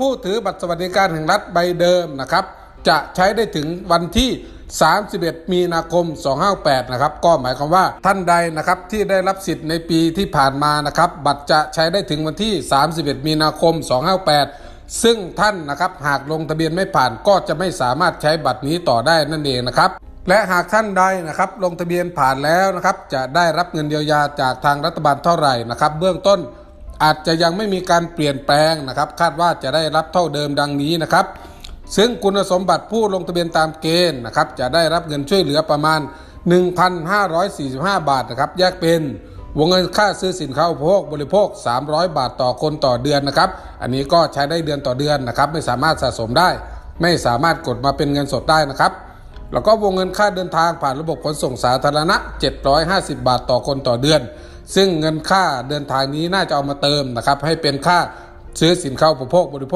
ผู้ถือบัตรสวัสดิการแห่งรัฐใบเดิมนะครับ จะใช้ได้ถึงวันที่ 31 มีนาคม 258 นะครับ ก็หมายความว่าท่านใดนะครับที่ได้รับสิทธิ์ในปีที่ผ่านมานะครับ บัตรจะใช้ได้ถึงวันที่ 31 มีนาคม 258 ซึ่งท่านนะครับหากลงทะเบียนไม่ผ่านก็จะไม่สามารถใช้บัตรนี้ต่อได้นั่นเองนะครับและหากท่านใดนะครับลงทะเบียนผ่านแล้วนะครับจะได้รับเงินเยียวยาจากทางรัฐบาลเท่าไหร่นะครับ เบื้องต้น อาจจะยังไม่มีการเปลี่ยนแปลงนะครับ คาดว่าจะได้รับเท่าเดิมดังนี้นะครับ ซึ่งคุณสมบัติผู้ลงทะเบียนตามเกณฑ์นะครับจะได้รับเงินช่วยเหลือประมาณ 1,545 บาทนะครับ แยกเป็นวงเงินค่าซื้อสินค้าอุปโภคบริโภค 300 บาทต่อคนต่อเดือนนะครับ อันนี้ก็ใช้ได้เดือนต่อเดือนนะครับ ไม่สามารถสะสมได้ ไม่สามารถกดมาเป็นเงินสดได้นะครับ แล้วก็วงเงินค่าเดินทางผ่านระบบขนส่งสาธารณะ 750 บาทต่อคนต่อเดือน ซึ่งเงินค่าเดินทางนี้น่าจะเอามาเติมนะครับให้เป็นค่าซื้อสินค้าอุปโภคบริโภค